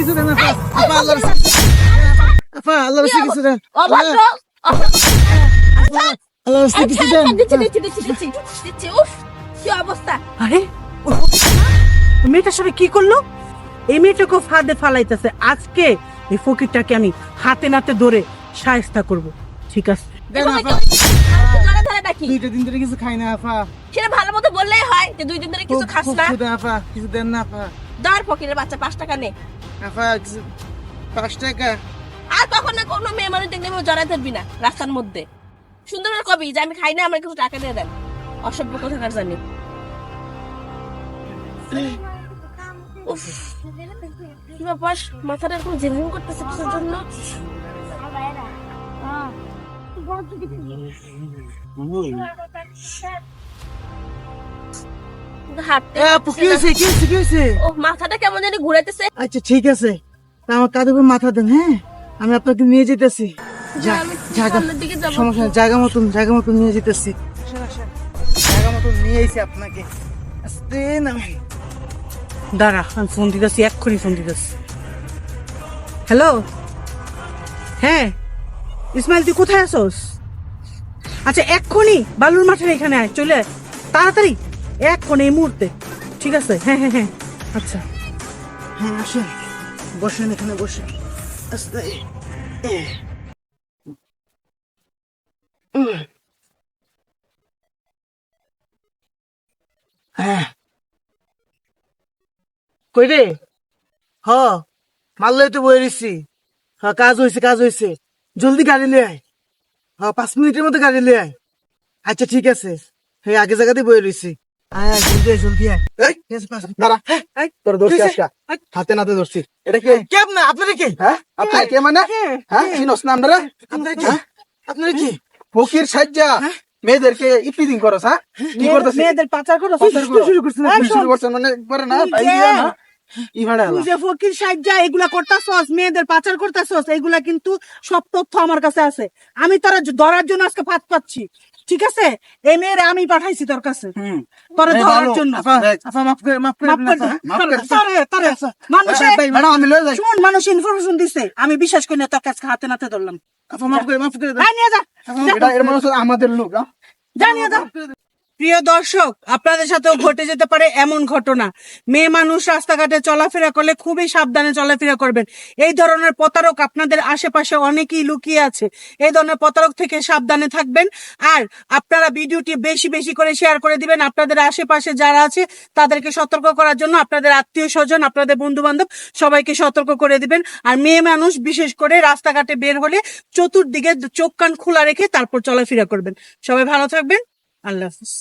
কিছু দেন আপা। আপা আল্লাহর আপা আল্লাহর রাস্তায় কিছু দেন। আল্লাহর কিছু আচ্ছা, দেন। উফ কি অবস্থা? আরে মেয়েটার সাথে কি করল? এই মেয়েটাকে ফাঁদে ফালাইতেছে। আজকে এই ফকিরটাকে আমি হাতে নাতে ধরে সায়স্তা করব। ঠিক আছে? দেন এভাবে আপা। কেউ জড়া ধরে নাকি দুইটা দিন ধরে কিছু খাই না আপা। সেটা ভালো মতো বললেই হয় যে দুই দিন ধরে কিছু খাস খুব না। আপা। কিছু দেন না আপা। দর ফকিরের বাচ্চা পাঁচ টাকা নে। পাঁচ টাকা। আর তখন না কোনো মেয়ে মানুষ দেখলে জড়াই ধরবি না রাস্তার মধ্যে। সুন্দর করে কবি যে আমি খাই না আমার কিছু টাকা দিয়ে দেন। অসভ্য কোথাকার জানি। উফ, কি ব্যাপার? মাথাটা এরকম ঝিমঝিম করতেছে কিছুর জন্য? হাঁটতে কি হয়েছে কি হয়েছে কি হয়েছে? ও মাথাটা কেমন জানি ঘুরাইতেছে আচ্ছা ঠিক আছে। তা আমার কাঁধে মাথা দেন হ্যাঁ? আমি আপনাকে নিয়ে যেতেছি। সমস্যা জায়গা মতন জায়গা মতন নিয়ে যেতেছি। জায়গা মতন নিয়ে এসে আপনাকে। আস্তে নামে দাঁড়া আমি ফোন দিতেছি এক্ষুনি ফোন দিতেছি। হ্যালো? হ্যাঁ? ইসমাইল তুই কোথায় আছোস? আচ্ছা এক্ষুনি বালুর মাঠের এখানে আয় চলে তাড়াতাড়ি। এক্ষুনি এই মুহূর্তে। ঠিক আছে? হ্যাঁ হ্যাঁ হ্যাঁ। আচ্ছা। হ্যাঁ আসেন। বসেন এখানে, বসেন। আস্তে। হ্যাঁ। কই রে? হ মাল্লাই তো বয়ে দিচ্ছি হ্যাঁ কাজ হয়েছে কাজ হয়েছে জলদি গাড়ি লিয়ে আয়। হ্যাঁ পাঁচ মিনিটের মধ্যে গাড়ি লিয়ে আয়। আচ্ছা ঠিক আছে। হ্যাঁ আগে জায়গাতে বয়ে রয়েছি আজকা এই, হাতে নাতে দোষী এটা কে? কে আপনি আপনারা কে? হ্যাঁ? আপনার কে মানে? হ্যাঁ চিনস না আপনারা? কি? হ্যাঁ? আপনারা কি? ফকির সাজ্জা। মেয়েদেরকে ইপিদিং করস হ্যাঁ? কি করতেছিস মেয়েদের পাচার করো পাচার করো। শুরু করছেন এই শুরু করছেন মানে করে না। তুই তাই কে? দিয়ে না ই ভাড়া তুই যে ফকির সাজ্জা এগুলা করতাছস মেয়েদের পাচার করতাছস এগুলা কিন্তু সব তথ্য আমার কাছে আছে। আমি তারা ধরার জন্য আজকে ফাঁদ পাচ্ছি। ঠিক আছে? এই মেয়েরা আমি পাঠাইছি তোর কাছে। ধরার জন্য। মানুষে শুন ইনফরমেশন দিছে। আমি বিশ্বাস করি না তোর কাছে হাতে নাতে ধরলাম। হ্যাঁ আমাদের লোক জানিয়ে যা প্রিয় দর্শক, আপনাদের সাথেও ঘটে যেতে পারে এমন ঘটনা। মেয়ে মানুষ রাস্তাঘাটে চলাফেরা করলে খুবই সাবধানে চলাফেরা করবেন। এই ধরনের প্রতারক আপনাদের আশেপাশে অনেকেই লুকিয়ে আছে। এই ধরনের প্রতারক থেকে সাবধানে থাকবেন। আর আপনারা ভিডিওটি বেশি বেশি করে শেয়ার করে দিবেন। আপনাদের আশেপাশে যারা আছে, তাদেরকে সতর্ক করার জন্য আপনাদের আত্মীয় স্বজন, আপনাদের বন্ধু বান্ধব সবাইকে সতর্ক করে দিবেন। আর মেয়ে মানুষ বিশেষ করে রাস্তাঘাটে বের হলে চতুর্দিকে চোখ কান খোলা রেখে তারপর চলাফেরা করবেন। সবাই ভালো থাকবেন। আল্লাহ হাফিজ